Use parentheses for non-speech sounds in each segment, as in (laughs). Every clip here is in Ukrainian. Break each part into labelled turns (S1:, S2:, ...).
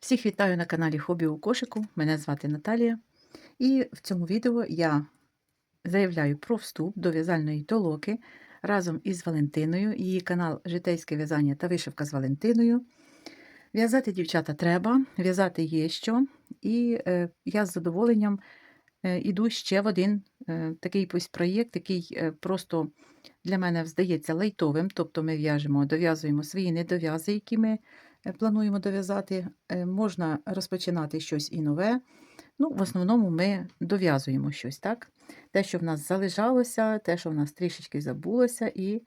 S1: Всіх вітаю на каналі Хобі у кошику. Мене звати Наталія. І в цьому відео я заявляю про вступ до в'язальної толоки разом із Валентиною. Її канал Житейське в'язання та вишивка з Валентиною. В'язати дівчата треба, в'язати є що. І е, я з задоволенням е, іду ще в один е, такий ось проєкт, який е, просто для мене здається лайтовим. Тобто ми в'яжемо, дов'язуємо свої недов'язи, які ми плануємо дов'язати. Е, Можна розпочинати щось і нове. Ну, в основному ми дов'язуємо щось, так? Те, що в нас залежалося, те, що в нас трішечки забулося, і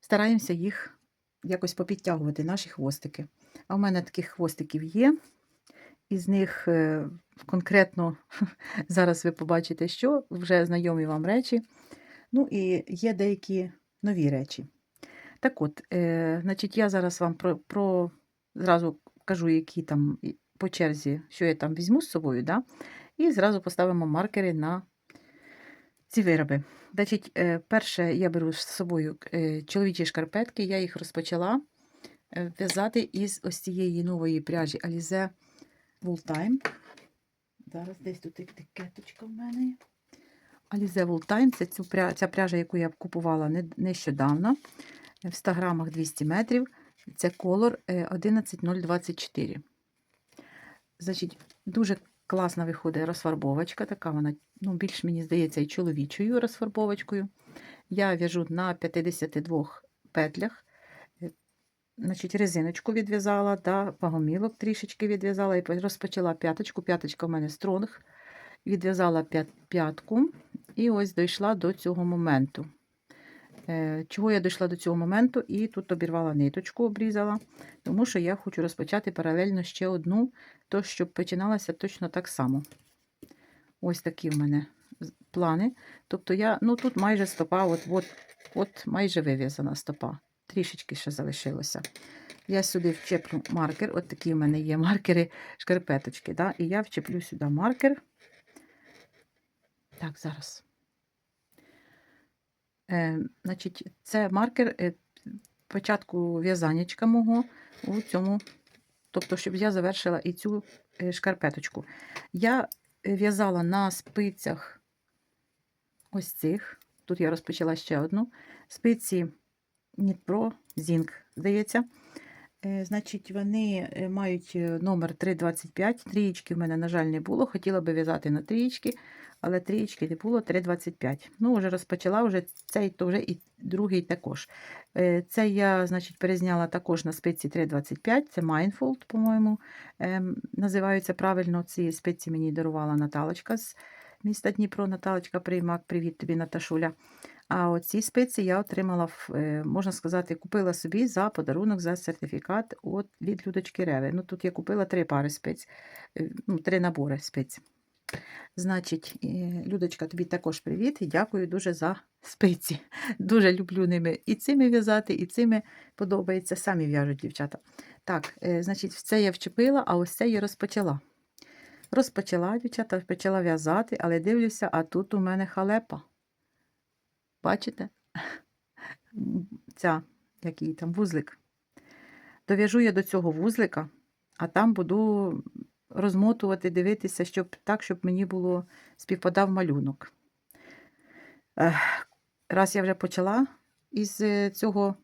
S1: стараємося їх якось попідтягувати, наші хвостики. А в мене таких хвостиків є. Із них е, конкретно (laughs) зараз ви побачите, що вже знайомі вам речі. Ну і є деякі нові речі. Так от, е, значить, я зараз вам про, про зразу кажу, які там по черзі, що я там візьму з собою, да? і зразу поставимо маркери на ці вироби. Значить, е, перше я беру з собою е, чоловічі шкарпетки, я їх розпочала е, в'язати із ось цієї нової пряжі Alize Wool Time. Зараз десь тут етикеточка в мене. є. Alize Wool Time це ця пряжа, яку я купувала нещодавно. В 100 грамах 200 метрів. Це колор е, 11024. Значить, дуже класна виходить розфарбовочка. Така вона, ну, більш мені здається, і чоловічою розфарбовочкою. Я в'яжу на 52 петлях. Е, Значить, резиночку відв'язала, да, пагомілок трішечки відв'язала і розпочала п'яточку. П'яточка в мене стронг. Відв'язала п'ятку і ось дійшла до цього моменту. Е, Чого я дійшла до цього моменту? І тут обірвала ниточку, обрізала, тому що я хочу розпочати паралельно ще одну, то щоб починалася точно так само. Ось такі в мене плани. Тобто я, ну тут майже стопа, от, от, от майже вив'язана стопа. Трішечки ще залишилося. Я сюди вчеплю маркер. От такі в мене є маркери, шкарпеточки. Да? І я вчеплю сюди маркер. Так, зараз. Е, значить, це маркер е, початку в'язанечка мого у цьому, тобто, щоб я завершила і цю е, шкарпеточку. Я в'язала на спицях ось цих. Тут я розпочала ще одну. Спиці Нітпро Зінк, здається. Е, Значить, вони е, мають е, номер 325. Трієчки в мене, на жаль, не було. Хотіла би в'язати на трієчки, але трієчки не було 325. Ну, вже розпочала вже цей, то вже і другий також. Це я, значить, перезняла також на спиці 325. Це Mindfold, по-моєму, ем, називаються правильно. Ці спиці мені дарувала Наталочка з міста Дніпро. Наталочка, приймак, привіт тобі, Наташуля. А оці спиці я отримала, е, можна сказати, купила собі за подарунок, за сертифікат від Людочки Реви. Ну, тут я купила три пари спиць, е, ну, три набори спиць. Значить, е, Людочка, тобі також привіт і дякую дуже за спиці. (laughs) Дуже люблю ними і цими в'язати, і цими подобається. Самі в'яжуть дівчата. Так, значить, це я вчепила, а ось це я розпочала. Розпочала, дівчата, почала в'язати, але дивлюся, а тут у мене халепа. Бачите? Ця, який там вузлик. Дов'яжу я до цього вузлика, а там буду розмотувати, дивитися, щоб так, щоб мені було співпадав малюнок. Раз я вже почала із е, цього,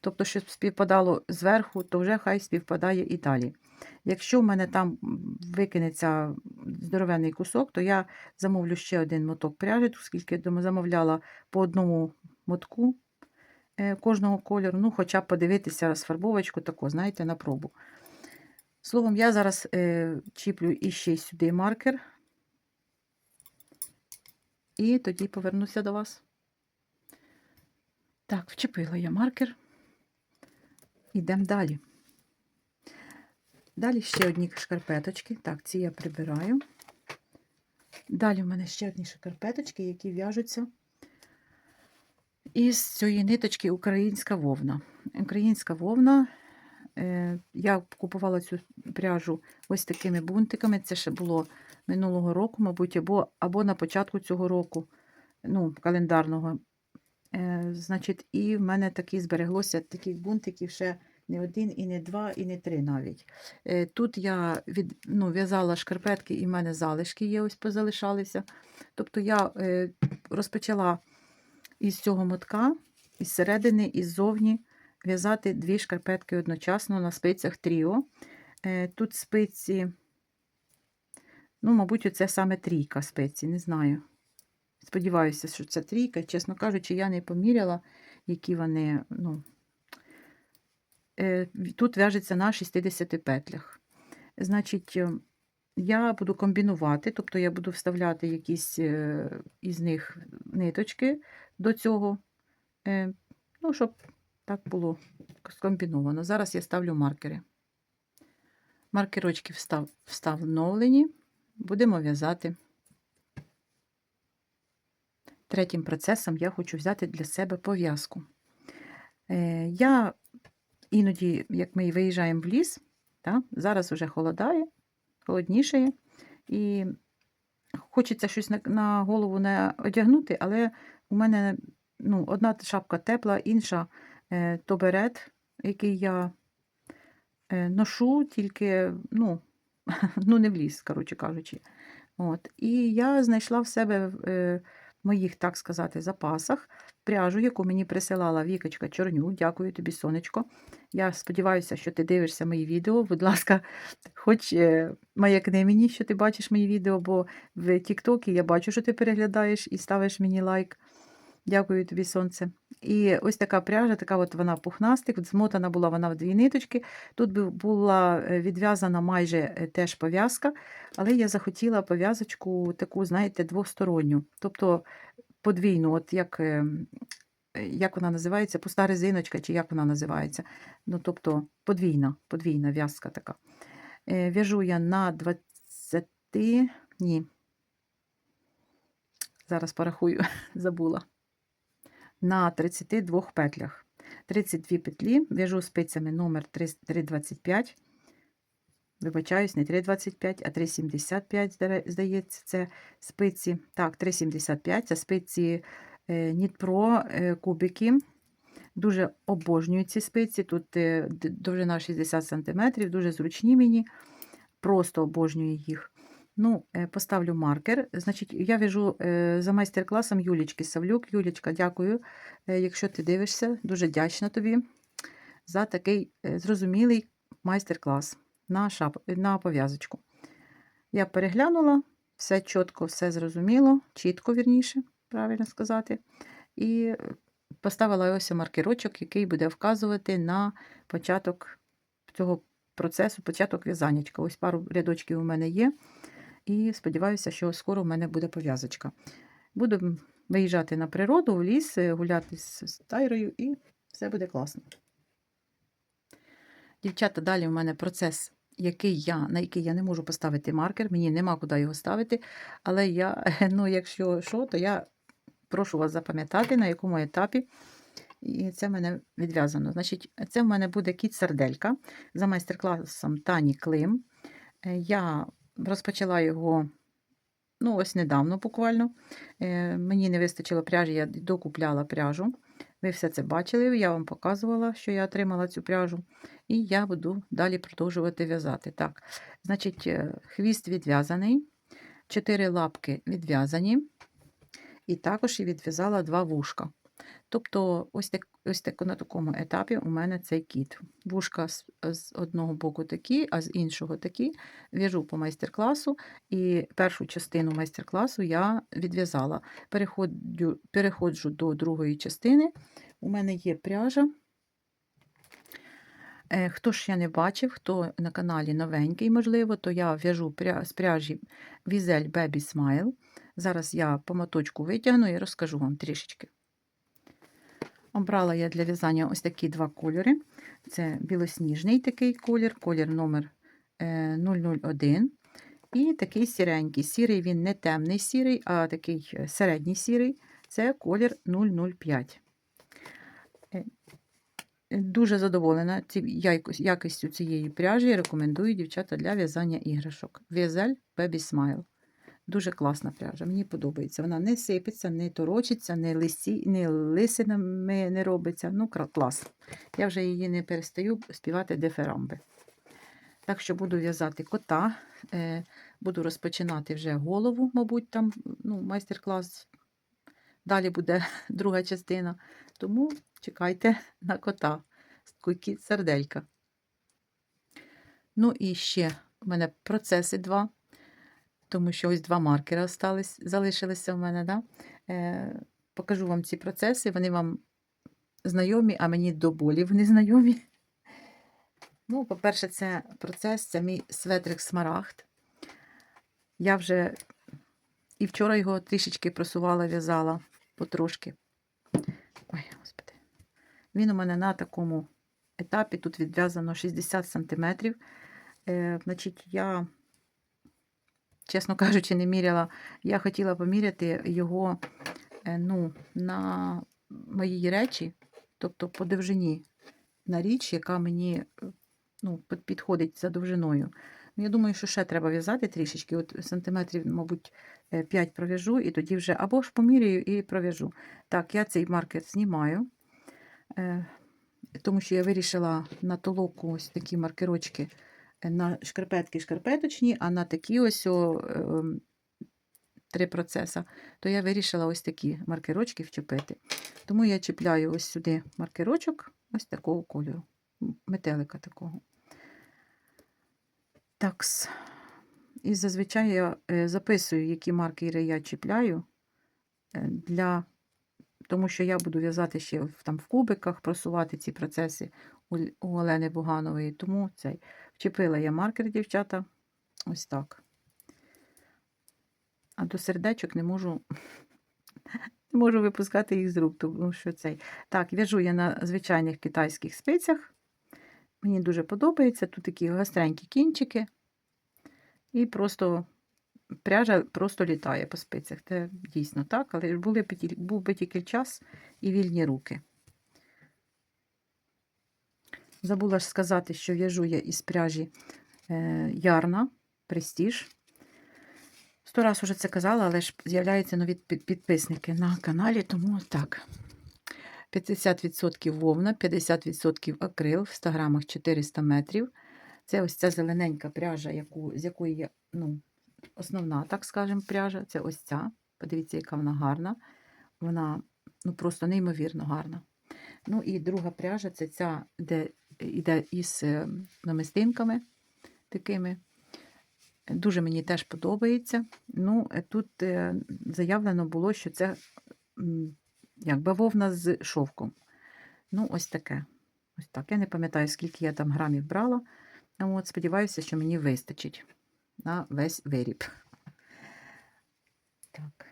S1: тобто, щоб співпадало зверху, то вже хай співпадає і далі. Якщо в мене там викинеться здоровенний кусок, то я замовлю ще один моток пряжі, оскільки замовляла по одному мотку е, кожного кольору, ну, хоча б подивитися розфарбовочку таку, знаєте, на пробу. Словом, я зараз е, чіплю іще сюди маркер, і тоді повернуся до вас. Так, вчепила я маркер. Ідемо далі. Далі ще одні шкарпеточки. Так, ці я прибираю. Далі в мене ще одні шкарпеточки, які в'яжуться із цієї ниточки українська вовна. Українська вовна. е, Я купувала цю пряжу ось такими бунтиками. Це ще було минулого року, мабуть, або, або на початку цього року, ну, календарного. Е, Значить, і в мене такі збереглося таких бунтиків ще не один, і не два, і не три навіть. Е, Тут я від, ну, в'язала шкарпетки, і в мене залишки є, ось позалишалися. Тобто я е, розпочала із цього мотка, із середини, і ззовні в'язати дві шкарпетки одночасно на спицях тріо. Е, Тут спиці, ну, мабуть, це саме трійка спиці, не знаю. Сподіваюся, що це трійка. Чесно кажучи, я не поміряла, які вони. ну, Тут в'яжеться на 60 петлях. Значить, е, я буду комбінувати, тобто я буду вставляти якісь е, із них ниточки до цього, е, ну, щоб так було скомбіновано. Зараз я ставлю маркери. Маркерочки встав, вставлені, будемо в'язати. Третім процесом я хочу взяти для себе пов'язку. Е, Я іноді, як ми виїжджаємо в ліс, та, зараз вже холодає, холоднішає, і хочеться щось на, на голову не одягнути, але у мене ну, одна шапка тепла, інша е, то берет, який я е, ношу, тільки ну, (laughs) ну, не в ліс, коротше кажучи. От. І я знайшла в себе в е, моїх, так сказати, запасах пряжу, яку мені присилала Вікочка Чорню. Дякую тобі, сонечко. Я сподіваюся, що ти дивишся мої відео. Будь ласка, хоч е, маякни мені, що ти бачиш мої відео, бо в Тіктокі я бачу, що ти переглядаєш і ставиш мені лайк. Дякую тобі, сонце. І ось така пряжа, така от вона пухнастик, змотана була вона в дві ниточки. Тут була е, відв'язана майже е, теж пов'язка, але я захотіла пов'язочку таку, знаєте, двосторонню. Тобто подвійну, от як е, як вона називається, пуста резиночка, чи як вона називається. Ну, тобто подвійна, подвійна в'язка така. Е, В'яжу я на 20, ні. Зараз порахую, (laughs) забула. На 32 петлях. 32 петлі, в'яжу спицями номер 325. Вибачаюсь, не 3,25, а 3,75, здається, це спиці. Так, 3,75 це спиці е, Нітпро е, кубики. Дуже обожнюю ці спиці. Тут е, довжина 60 см, дуже зручні мені, просто обожнюю їх. Ну, Поставлю маркер. Значить, Я в'яжу за майстер-класом Юлічки Савлюк. Юлічка, дякую, якщо ти дивишся, дуже вдячна тобі за такий зрозумілий майстер-клас на шап... на пов'язочку. Я переглянула, все чітко, все зрозуміло, чітко, вірніше, правильно сказати. І поставила ось маркерочок, який буде вказувати на початок цього процесу, початок в'язаннячка. Ось пару рядочків у мене є. І сподіваюся, що скоро в мене буде пов'язочка. Буду виїжджати на природу, в ліс, гуляти з тайрою, і все буде класно. Дівчата, далі у мене процес який я, на який я не можу поставити маркер, мені нема куди його ставити. Але я, (laughs) ну, якщо що, то я прошу вас запам'ятати, на якому етапі. І це в мене відв'язано. Значить, це в мене буде кіт сарделька за майстер-класом Тані Клим. Е, я розпочала його ну, ось недавно буквально. Е, мені не вистачило пряжі, я докупляла пряжу. Ви все це бачили, я вам показувала, що я отримала цю пряжу, і я буду далі продовжувати в'язати. Так, значить, е, хвіст відв'язаний, чотири лапки відв'язані, і також я відв'язала два вушка. Тобто, ось так, ось так, на такому етапі у мене цей кіт. Вушка з, з одного боку такі, а з іншого такі. В'яжу по майстер-класу, і першу частину майстер-класу я відв'язала. Переходжу, переходжу до другої частини. У мене є пряжа. Е, хто ж я не бачив, хто на каналі новенький, можливо, то я в'яжу з пряжі Візель Baby Smile. Зараз я по моточку витягну і розкажу вам трішечки. Обрала я для в'язання ось такі два кольори. Це білосніжний такий колір, колір номер 001. Е, і такий сіренький. Сірий він не темний сірий, а такий е, середній сірий це колір 005. Е, дуже задоволена якістю цієї пряжі. Рекомендую дівчата для в'язання іграшок. В'язель Baby Smile. Дуже класна пряжа, мені подобається. Вона не сипеться, не торочиться, не, лисі, не лисинами не робиться. Ну, клас. Я вже її не перестаю співати дифирамби. Так що буду в'язати кота, е, буду розпочинати вже голову, мабуть, там ну, майстер-клас. Далі буде (laughs) друга частина. Тому чекайте на кота. Кіт серделька. Ну і ще в мене процеси два, тому що ось два маркери остались, залишилися в мене. Да? Е, покажу вам ці процеси, вони вам знайомі, а мені до болі вони знайомі. Ну, по-перше, це процес, це мій светрик смарагд. Я вже і вчора його трішечки просувала, в'язала потрошки. Ой, господи. Він у мене на такому етапі, тут відв'язано 60 см. Е, значить, я, чесно кажучи, не міряла. Я хотіла поміряти його е, ну, на мої речі, тобто по довжині на річ, яка мені е, ну, підходить за довжиною. Ну, Я думаю, що ще треба в'язати трішечки. От сантиметрів, мабуть, 5 пров'яжу, і тоді вже або ж поміряю і пров'яжу. Так, я цей маркер знімаю, е, тому що я вирішила на толоку ось такі маркерочки е, на шкарпетки шкарпеточні, а на такі ось о, ем, три процеса, то я вирішила ось такі маркерочки вчепити. Тому я чіпляю ось сюди маркерочок ось такого кольору, метелика такого. Такс. І зазвичай я е, записую, які маркери я чіпляю, е, для... тому що я буду в'язати ще там, в кубиках, просувати ці процеси у, Олени Буганової. Тому цей. Вчепила я маркер, дівчата, ось так. А до сердечок не можу, (laughs) не можу випускати їх з рук, тому що цей. Так, в'яжу я на звичайних китайських спицях. Мені дуже подобається. Тут такі гостренькі кінчики. І просто пряжа просто літає по спицях. Це дійсно так, але був би тільки час і вільні руки. Забула ж сказати, що в'яжу я із пряжі е, Ярна Престіж. Сто раз уже це казала, але ж з'являються нові підписники на каналі, тому так. 50% вовна, 50% акрил, в 100 грамах 400 метрів. Це ось ця зелененька пряжа, яку, з якої є ну, основна, так скажемо, пряжа. Це ось ця. Подивіться, яка вона гарна. Вона ну, просто неймовірно гарна. Ну і друга пряжа це ця, де йде із е, намистинками такими. Дуже мені теж подобається. Ну, е, тут е, заявлено було, що це як бавовна з шовком. Ну, ось таке. Ось так. Я не пам'ятаю, скільки я там грамів брала. От, сподіваюся, що мені вистачить на весь виріб. Так.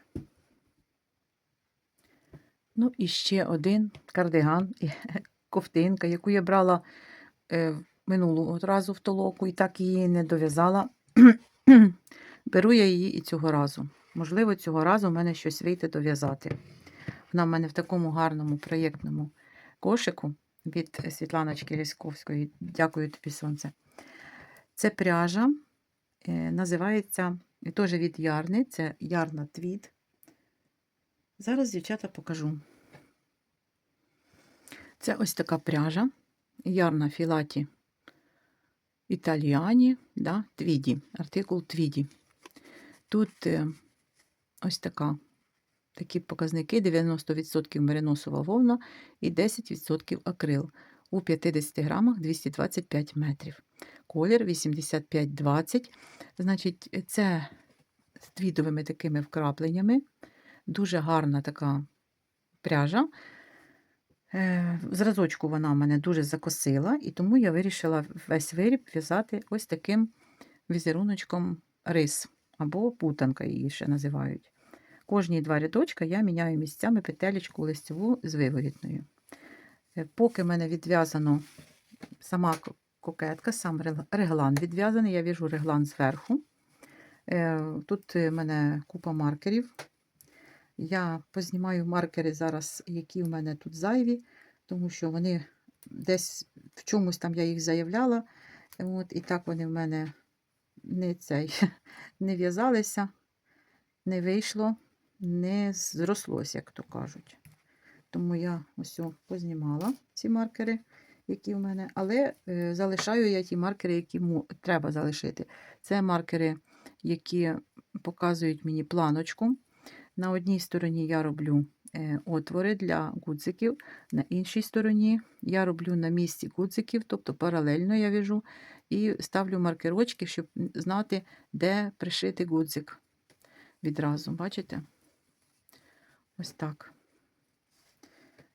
S1: Ну, і ще один кардиган, ковтинка, яку я брала е, минулого разу в толоку і так її не дов'язала. (clears throat) Беру я її і цього разу. Можливо, цього разу в мене щось вийде дов'язати. Вона в мене в такому гарному проєктному кошику від Світланочки Лісковської. Дякую тобі, сонце. Це пряжа, е, називається теж від ярни, це ярна твіт. Зараз, дівчата, покажу. Це ось така пряжа, ярна філаті італіані, да, твіді, артикул твіді. Тут е, ось така, такі показники: 90% мериносова вовна і 10% акрил. У 50 грамах 225 метрів. Колір 85-20. Значить, це з твідовими такими вкрапленнями. Дуже гарна така пряжа. Е, зразочку вона мене дуже закосила, і тому я вирішила весь виріб в'язати ось таким візеруночком рис або путанка її ще називають. Кожні два рядочка я міняю місцями петелечку листову з виворітною. Е, Поки в мене відв'язано сама кокетка, сам реглан відв'язаний, я в'яжу реглан зверху. Е, Тут в мене купа маркерів. Я познімаю маркери зараз, які в мене тут зайві, тому що вони десь в чомусь там я їх заявляла. От, і так вони в мене не, цей, (laughs) не в'язалися. не вийшло, не зрослося, як то кажуть. Тому я ось познімала ці маркери, які в мене, але е, залишаю я ті маркери, які треба залишити. Це маркери, які показують мені планочку. На одній стороні я роблю е, отвори для гудзиків, на іншій стороні я роблю на місці гудзиків, тобто паралельно я в'яжу і ставлю маркерочки, щоб знати, де пришити гудзик відразу. Бачите? Ось так.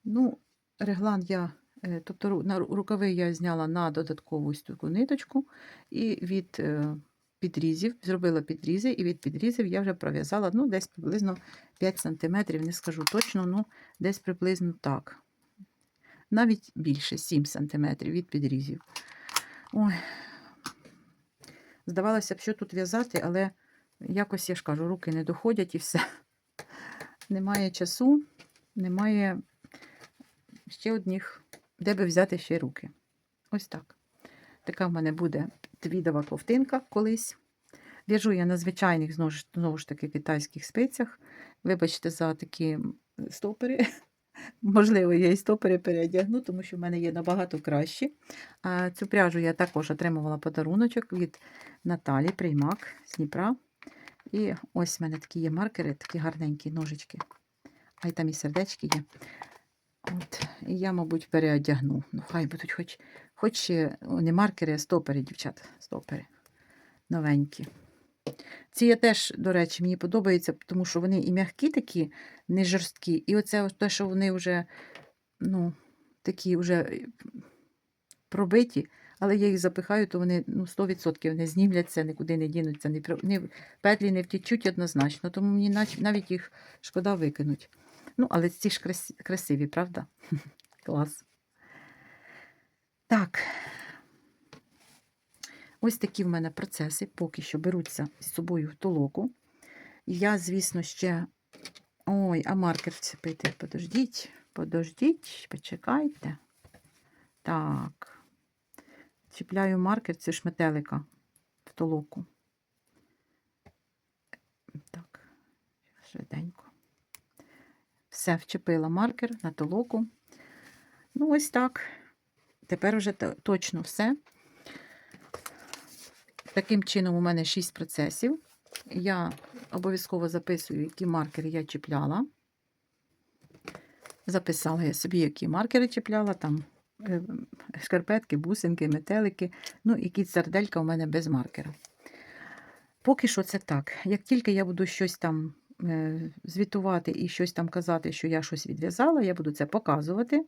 S1: Ну, реглан я, е, тобто рукави я зняла на додаткову ось таку ниточку і від е, підрізів, зробила підрізи, і від підрізів я вже пров'язала ну, десь приблизно 5 см, не скажу точно, ну десь приблизно так. Навіть більше 7 см від підрізів. Ой. Здавалося б, що тут в'язати, але якось я ж кажу, руки не доходять і все. Немає часу, немає ще одних, де би взяти ще руки. Ось так. Така в мене буде твідова ковтинка колись. В'яжу я на звичайних, знову ж, таки, китайських спицях. Вибачте за такі стопери. (laughs) Можливо, я і стопери переодягну, тому що в мене є набагато кращі. Цю пряжу я також отримувала подаруночок від Наталі Приймак з Дніпра. І ось в мене такі є маркери, такі гарненькі ножички. А й там і сердечки є. От, і я, мабуть, переодягну. Ну, хай будуть хоч, хоч е, не маркери, а стопери, дівчата, стопери. Новенькі. Ці я теж, до речі, мені подобаються, тому що вони і м'які такі, не жорсткі. І оце те, що вони вже, ну, такі вже е, пробиті, але я їх запихаю, то вони ну, 100% не знімляться, нікуди не дінуться, не, не, петлі не втічуть однозначно, тому мені навіть їх шкода викинуть. Ну, але ці ж красиві, правда? (laughs) Клас. Так. Ось такі в мене процеси поки що беруться з собою в толоку. Я, звісно, ще. Ой, а маркер вцепити. Подождіть, подождіть, почекайте. Так. Чіпляю маркер, це ж метелика в толоку. Так, швиденько. Все, вчепила маркер на толоку. Ну, ось так. Тепер вже точно все. Таким чином, у мене 6 процесів. Я обов'язково записую, які маркери я чіпляла. Записала я собі, які маркери чіпляла, там е, шкарпетки, бусинки, метелики, ну і кіт сарделька у мене без маркера. Поки що це так. Як тільки я буду щось там звітувати і щось там казати, що я щось відв'язала, я буду це показувати,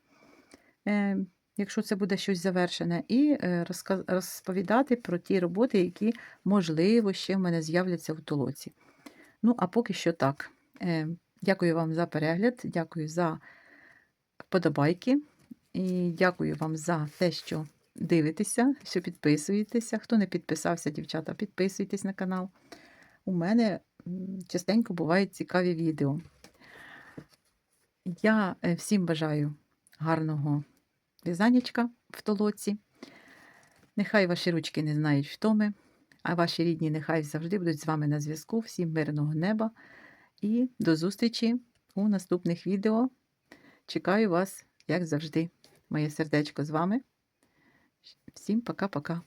S1: е, якщо це буде щось завершене, і е, розповідати про ті роботи, які, можливо, ще в мене з'являться в толоці. Ну, а поки що так. Е, Дякую вам за перегляд, дякую за вподобайки. І дякую вам за те, що дивитеся, що підписуєтеся. Хто не підписався, дівчата, підписуйтесь на канал. У мене частенько бувають цікаві відео. Я е, всім бажаю гарного в'язанечка в толоці. Нехай ваші ручки не знають втоми, а ваші рідні нехай завжди будуть з вами на зв'язку. Всім мирного неба і до зустрічі у наступних відео. Чекаю вас, як завжди. Моє сердечко з вами. Всім пока-пока.